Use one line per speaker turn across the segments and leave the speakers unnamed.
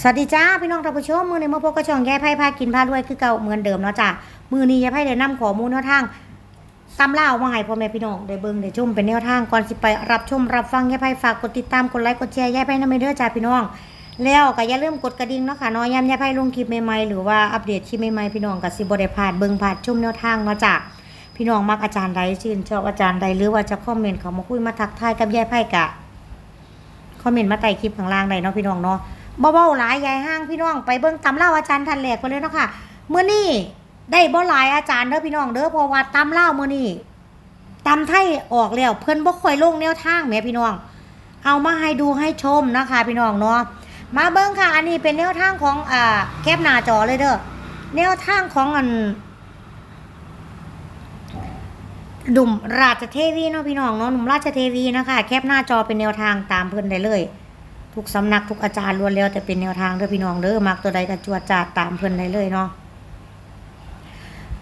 สวัสดีจ้าพี่น้องท่านผู้ชมมือในมาพบกับช่องแยายไพ่พากินพารวยคือเก่าเหมือนเดิมเนาะจ้ามือนี้แยายไพ่ได้นำขอมูลแนวทางตำเล่ามาให้พ่อแม่พี่น้องได้เบิ่งได้ชมเป็นแนวทางก่อนสิไปรับชมรับฟังแยายไพ่ฝากกดติดตามกดไลค์กดแชร์แยายไพ่นำไปเด้อจ้าพี่น้อง แล้วก็อย่าลืมกดกระดิ่งเนาะค่ะนาะยามยายไพ่ลงคลิปใหม่ๆหรือว่าอัปเดตคลิปใหม่ๆพี่น้องก็สิบได้พลาดเบิ่งพลาดชมแนวทางเนาะจ้าพี่น้องมักอาจารย์ใดชื่นชอบอาจารย์ใดหรือว่าจะคอมเมนต์เขามาคุยมาทักทายกับยายไพ่กะ คอมเมนต์มาใต้คลิปข้างล่างได้เนาะพี่น้องเนาะบ่เบาหลายยายห้างพี่น้องไปเบิ่งตำเล่าอาจารย์ทันแหลกไปเลยเนาะค่ะเมื่อนี้ได้บ่หลายอาจารย์เด้อพี่น้องเด้อเพราะว่าตำเล่าเมื้อนี้ตำไทยออกแล้วเพิ่นบ่ค่อยลงแนวทางแม่พี่น้อง เอามาให้ดูให้ชมนะคะ พี่น้องเนาะมาเบิ่งค่ะ อันนี้เป็นแนวทางของอ่าแคปหน้าจอเลยเด้อแนวทางของอัน ดุมราชเทวีเนาะพี่น้องเนาะหนุ่มราชเทวีนะคะแคปหน้าจอเป็นแนวทางตามเพิ่อนได้เลย ทุกสำนักทุกอาจารย์ล้วนแล้วแต่เป็นแนวทางเด้อพี่น้องเด้อมักตัวใดก็จวดจาดตามเพิ่อนได้เลยเนาะ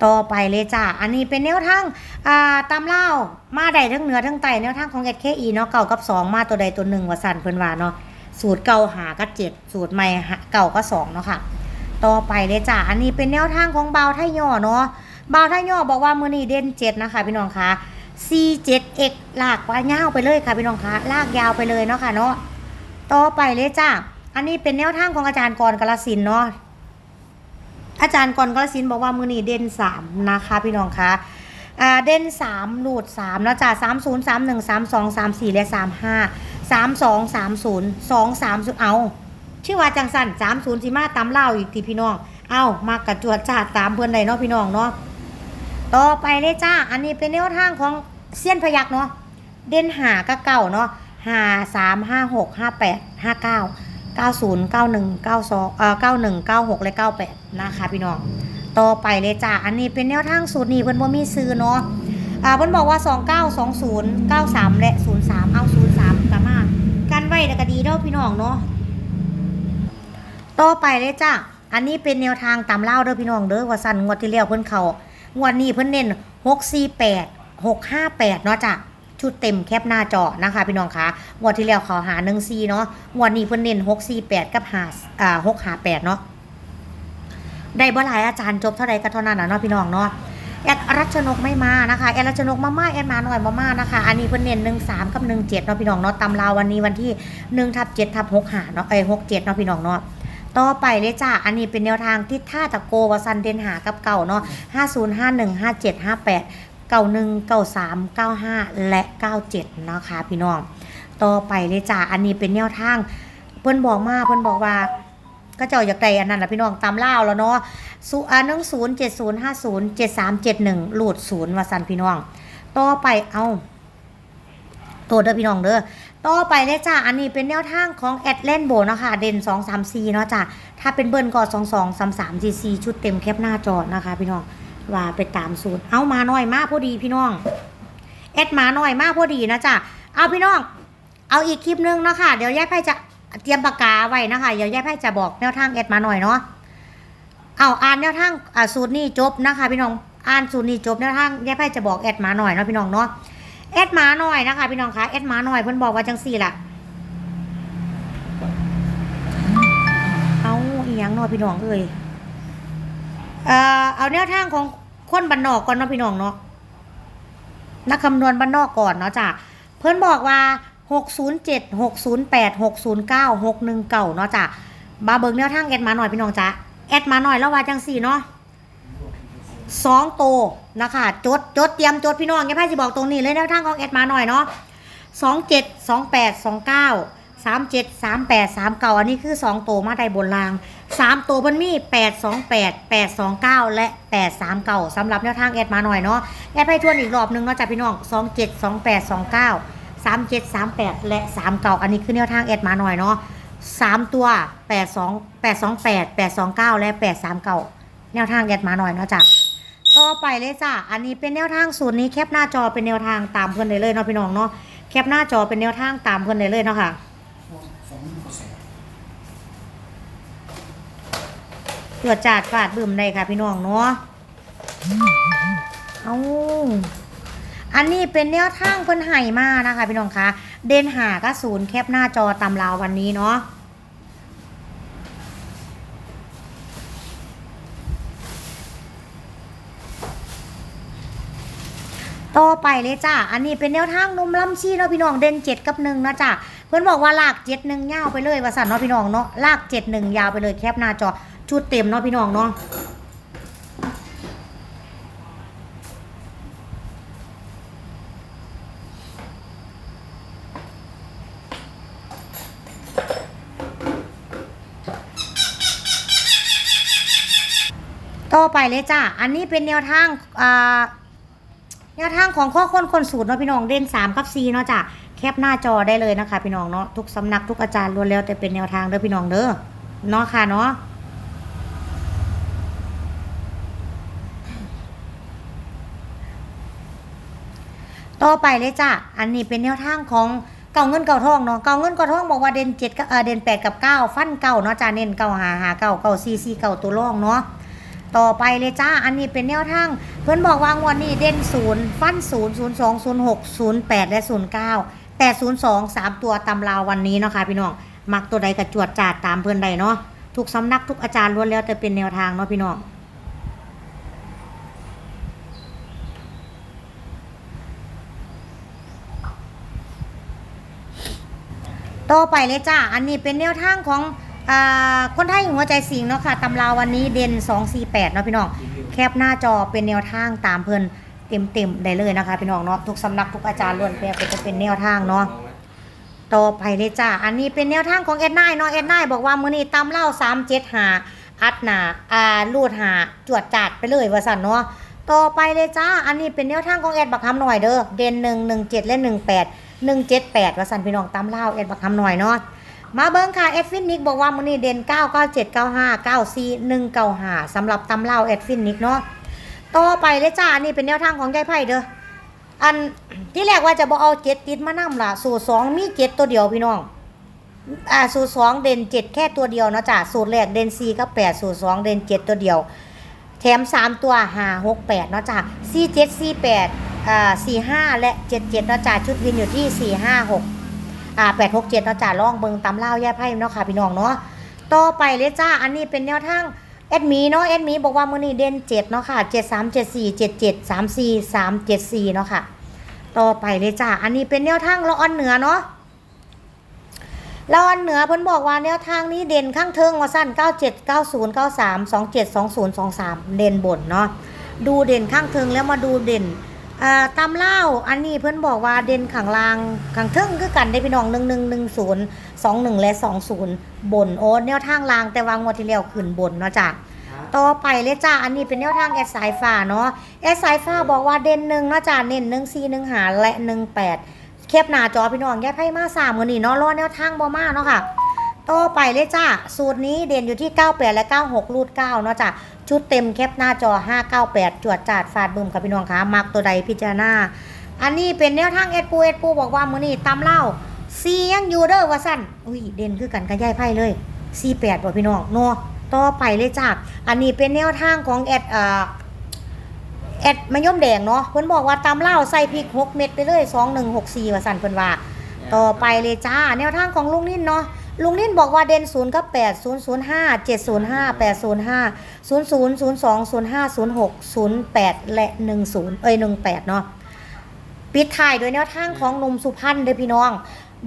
ต่อไปเลยจ้า อันนี้เป็นแนวทางอ่าตามเล่ามาได้ทั้งเหนือทั้งใต้แนวทางของ SKE เคอีเนาะเก่ากับ 2 มาตัวใดตัวหนึ่งว่าสั่นเพิ่นว่าเนาะสูตรเก่าหากับ7สูตรใหม่เก่าก็2เนาะค่ะ ต่อไปเลยจ้า อันนี้เป็นแนวทางของเบาไทยย่อเนาะ บาไทยย่อบอกว่ามือนี้เด่น7นะคะพี่น้องคะ C7X ลากว่ายาวไปเลยค่ะพี่น้องคะลากยาวไปเลยเนาะค่ะเนาะต่อไปเลยจ้าอันนี้เป็นแนวทางของอาจารย์กรกาลสินเนาะอาจารย์กรกาลสินบอกว่ามือนี้เด่นสามนะคะพี่น้องคะอ่าเด่นสามหลุดสามนะจ้าสามศูนย์สามหนึ่งสามสองสามสี่และสามห้าสามสองสามศูนย์สองสามศูนย์เอาชื่อว่าจังสันสามศูนย์สิมาตามเล่าอีกทีพี่น้อง เอามากระจวดจ้าตามเพื่อนใดเนาะพี่น้องเนาะ ต่อไปเลยจ้า อันนี้เป็นแนวทางของเซียนพยักเนาะ เด่นหาก็เก่าเนาะห้าสามห้าหกห้าแปดห้าเก้าเก้าศูนย์เก้าหนึ่งเก้าสองเอ่อเก้าหนึ่งเก้าหกและเก้าแปดนะคะพี่น้อง ต่อไปเลยจ้า อันนี้เป็นแนวทางสูตรนี้เพิ่นบ่มีซื้อเนาะ อ่าเพิ่นบอกว่า29 20 93และ03เอา03กลับมกากันไว้แล้วก็ดีเด้อพี่น้องเนาะ ต่อไปเลยจ้า อันนี้เป็นแนวทางตามเล่าเด้อพี่น้องเด้อว่าสั่นงวดที่แล้วเพิ่นเข้า วดนี้เพิ่นเน้น648 658เนาะจ้ะชุดเต็มแคปหน้าจอนะคะ พี่น้องคะงวดที่แล้วเขาหา14เนาะงวดนี้เพิ่นเน้น648กับ5อ่า658เนาะได้บ่หลายอาจารย์จบเท่าใดก็เท่านั้นนะเนาะพี่น้องเนาะแอดรัชนกไม่มานะคะแอดรัชนกมาม่าแอดมาหน่อยมาม่านะคะ อันนี้เพิ่นเน้นหนึ่งสามกับหนึ่งเจ็ดเนาะพี่น้องเนาะตำราววันนี้วันที่หนึ่งทับเจ็ดทับหกหาเนาะเอ้หกเจ็ดเนาะพี่น้องเนาะ ต่อไปเลยจ้า อันนี้เป็นแนวทางที่ท่าตะโกวสันเดนหากับเก่าเนาะห้าศูนย์ห้าหนึ่งห้าเจ็ดห้าแปดเก้าหนึ่งเก้าสามเก้าห้าและเก้าเจ็ดนะคะพี่น้อง ต่อไปเลยจ้า อันนี้เป็นแนวทาง เพิ่นบอกมาเพิ่นบอกว่าก็เจ้าอยากได้อันนั้นแหละพี่น้องตามเล่าแล้วเนาะสุอันหนึ่งศูนย์เจ็ดศูนย์ห้าศูนย์เจ็ดสามเจ็ดหนึ่งหลุดศูนย์วาสันพี่น้อง ต่อไปเอาตัวเด้อพี่น้องเด้อ ต่อไปเลยจ้าอันนี้เป็นแนวทางของแอดเลนโบนะคะเด่นสองสามซีเนาะจ้าถ้าเป็นเบิ้ลก็สองสองสามสามจีซีชุดเต็มแคปหน้าจอนะคะ พี่น้องว่าไปตามสูตร เอามาหน่อยมากพอดีพี่น้องแอดมาหน่อยมากพอดีนะจ้าเอาพี่น้อง เอาอีกคลิปนึงเนาะคะเดี๋ยวยายไพ่จะเตรียมปากกาไว้นะคะ เดี๋ยวยายไพ่จะบอกแนวทางแอดมาหน่อยเนาะเอาอ่านแนวทางสูตรนี้จบนะคะ พี่น้องอ่านสูตรนี้จบแนวทางยายไพ่จะบอกแอดมาหน่อยเนาะพี่น้องเนาะ แอดมาหน่อยนะคะ พี่น้องคะแอดมาหน่อยเพิ่อนบอกว่าจังสี่ล่ะเอาอีหยังเนาะพี่น้องเอ้ยเอ่อเอาแนวทางของคนบ้านนอกก่อนเนาะพี่น้องเนาะนักคำนวณบ้านนอกก่อนเนาะจ้ะเพื่อนบอกว่า607 608 609 619เนาะจ้ะบาเบิงแนวทางแอดมาหน่อยพี่น้องจ้ะแอดมาหน่อยแล้วว่าจังสี่เนาะ สองโตวนะคะจดจดเตรียมจดพี่น้องแกไพ่จะบอกตรงนี้เลยแนวทางของแอดมาหน่อยเนาะสองเจ็ดสองแปดสองเก้าสามเจ็ดสามแปดสามเก้าอันนี้คือสองโตวมาได้บนรางสามโตวมันมีแปดสองแปดแปดสองเก้าและแปดสามเก้าสำหรับแนวทางแอดมาหน่อยเนาะแอดไพ่ทวนอีกรอบหนึงเนาะจ้ะพี่น้องสองเจ็ดสองแปดสองเก้าสามเจ็ดสามแปดและสามเก่าอันนี้คือแนวทางแอดมาหน่อยเนาะสามตัวแปดสองแปดสองแปดแปดสองเก้าและแปดสามเก่าแนวทางแอดมาหน่อยเนาะจ้ะ ต่อไปเลยจ้ะอันนี้เป็นแนวทางสูตรนี้แคปหน้าจอเป็นแนวทางตามเพื่อนได้เลยเนาะพี่น้องเนาะแคปหน้าจอเป็นแนวทางตามเพื่อนได้เลยเนาะค่ะตรวจจัดฟาดบึมได้ค่ะ พี่น้องเนาะเอาอันนี้เป็นแนวทางเพิ่นไห่มานะคะ พี่น้องคะเดนหาก็ศูนย์แคปหน้าจอตามลาววันนี้เนาะ ต่อไปเลยจ้า อันนี้เป็นแนวทางนมลำชีเนาะพี่น้องเด่นเจ็ดกับหนึ่งนะจ้าเพื่อนบอกว่าลากเจ็ดหนึ่งยาวไปเลยว่าสันเนาะพี่น้องเนาะลากเจ็ดหนึ่งยาวไปเลยแคปหน้าจอชุดเต็มเนาะพี่น้องเนาะต่อไปเลยจ้า อันนี้เป็นแนวทางอ่า แนวทางของข้อค้นคนสูตรเนาะพี่น้องเด่น3กับ4เนาะจ้ะแคปหน้าจอได้เลยนะคะ พี่น้องเนาะทุกสำนักทุกอาจารย์ล้วนแล้วแต่เป็นแนวทางเด้อพี่น้องเด้อเนาะค่ะเนาะต่อไปเลยจ้ะ อันนี้เป็นแนวทางของเก่าเงินเก่าทองเนาะ เก่าเงินเก่าทองบอกว่าเด่น7กับเออเด่น8กับ9ฟันเก่าเนาะจ้ะเน้นเก่าหาหาเก่าเก่าซีซีเก่าตัวรองเนาะ ต่อไปเลยจ้า อันนี้เป็นแนวทาง เพื่อนบอกว่างวันนี้เด่นศูนย์ฟันศูนย์ศูนย์สองศูนย์หกศูนย์แปดและศูนย์เก้าแต่ศูนย์สองสามตัวตำราวันนี้เนาะค่ะพี่น้อง มักตัวใดกระจวดจาดตามเพื่อนใดเนาะ ทุกสำนักทุกอาจารย์ล้วนแล้วแต่เป็นแนวทางเนาะพี่น้องต่อไปเลยจ้า อันนี้เป็นแนวทางของ คนไทยหัวใจสิงเนาะค่ะตำราวันนี้เด่น248เนาะพี่น้อง แคปหน้าจอเป็นแนวทางตามเพิ่นเต็มๆได้เลยนะคะพี่น้องเนาะทุกสำนักทุกอาจารย์ล้วนแปลเป็นจะเป็นแนวทางเนาะต่อไปเลยจ้าอันนี้เป็นแนวทางของแอดไนเนาะแอดไนบอกว่ามื้อนี้ตำเล่า3 7หาอัดหนาอ่าลูดหาจวดจัดไปเลยว่าสั่นเนาะต่อไปเลยจ้าอันนี้เป็นแนวทางของแอดบักคำหน่อยเด้อเด่น1 1 7และ 18 178ว่าสั่นพี่น้องตำเล่าแอดบักคำหน่อยเนาะ มาเบิ้งค่ะแอดฟินนิกบอกว่ามื้อนี้เด่น9 9 7 9 5 9 4 1 9 5สำหรับตำเล่าแอดฟินนิกเนาะต่อไปเลยจ้านนี้เป็นแนวทางของยายไพ่เด้ออันที่แรกว่าจะบอกเอาเจ็ดติดมานํล่ะ สูตรสองมีเจ็ดตัวเดียวพี่น้องอ่าสูตรสองเด่นเจ็ดแค่ตัวเดียวเนาะจ้ะสูตรแรกเด่นสี่กับแปดสูตรสองเด่นเจ็ดตัวเดียว แถมสามตัวห้าหกแปดเนาะจ้ะสี่เจ็ดสี่แปดอ่าสี่ห้าและเจ็ดเจ็ดเนาะจ้ะชุดวินอยู่ที่สี่ห้าหก อ่าแปดหกเจ็ดเนาะจ้ะลองเบิงตำเล่าแย่ไพ่เนาะค่ะพี่น้องเนาะต่อไปเลยจ้าอันนี้เป็นแนวทางแอดมีเนาะแอดมีบอกว่ามื้อนี้เด่นเจ็ดเนาะค่ะเจ็ดสามเจ็ดสี่เจ็ดเจ็ดสามสี่สามเจ็ดสี่เนาะค่ะ ต่อไปเลยจ้าอันนี้เป็นแนวทางละอ่อนเหนือเนาะละอ่อนเหนือเพิ่นบอกว่าแนวทางนี้เด่นข้างเทิงว่าสั้น97 90 93 27 20 23เด่นบนเนาะดูเด่นข้างเทิงแล้วมาดูเด่น ตามเล่าอันนี้เพิ่นบอกว่าเด่นข้างล่างข้างเทิงคือกันได้พี่น้อง1110 21และ20บนโอ้แนวทางล่างแต่ว่างวดที่แล้วขึ้นบนเนาะจ้ะต่อไปเลยจ้าอันนี้เป็นแนวทางแอดสายฟ้าเนาะแอดสายฟ้าบอกว่าเด่นหนึ่งเนาะจ้าเน้นหนึ่งสี่หนึ่งหาและหนึ่งแปดเคปหน้าจอพี่น้องแยกไพ่มาสามมือนี่เนาะรอแนวทางบ่มาเนาะค่ะ ต่อไปเลยจ้าสูตรนี้เด่นอยู่ที่ 98 และ 96 รูด 9 เนาะจ้ะชุดเต็มแคปหน้าจอ 598 จวดจาดฟาดบึมค่ะพี่น้องคะมักตัวใดพิจารณา อันนี้เป็นแนวทางเอ็ดปูเอ็ดปูบอกว่ามือนี่ตำเล่าซียังอยู่เด้อว่าสั้นอุ้ยเด่นคือกันกับยายไพ่เลยซีแปดบ่พี่น้องเนาะต่อไปเลยจ้าอันนี้เป็นแนวทางของแอดอ่าแอดมะยมแดงเนาะเพิ่นบอกว่าตำเล่าใส่พริก6เม็ดไปเลย2164ว่าสั่นเพิ่นว่า ต่อไปเลยจ้า แนวทางของลุงนิ่นเนาะ ลุงนิ่นบอกว่าเด่น0กับ8 0 0 5 7 0 5 8 0 5 0 0 0 2 0 5 0 6 0 8และ10เอ้ย18เนาะปิดท้ายโดยแนวทางของหนุ่มสุพรรณเด้อพี่น้อง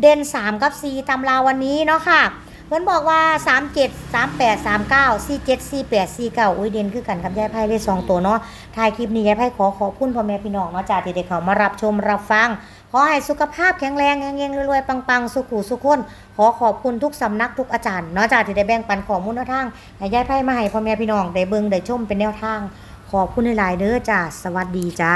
เด่น3กับ4ตำราวันนี้เนาะค่ะเพิ่นบอกว่า37 38 39 47 48 49อุ้ยเด่นคือกันกับยายไพ่เลขสองตัวเนาะท้ายคลิปนี้ยายไพ่ขอขอบคุณพ่อแม่พี่น้องเนาะจ้าที่ได้เขามารับชมรับฟัง อให้สุขภาพแข็งแรงเงงๆรวยๆ ปังๆ สุขุสุขคน ขอขอบคุณทุกสำนักทุกอาจารย์เนาะจ้าที่ได้แบ่งปันข้อมูลแนวทางให้ยายไพ่มาให้พ่อแม่พี่น้องได้เบิ่งได้ชมเป็นแนวทาง ขอบคุณหลายๆเด้อจ้าสวัสดีจ้า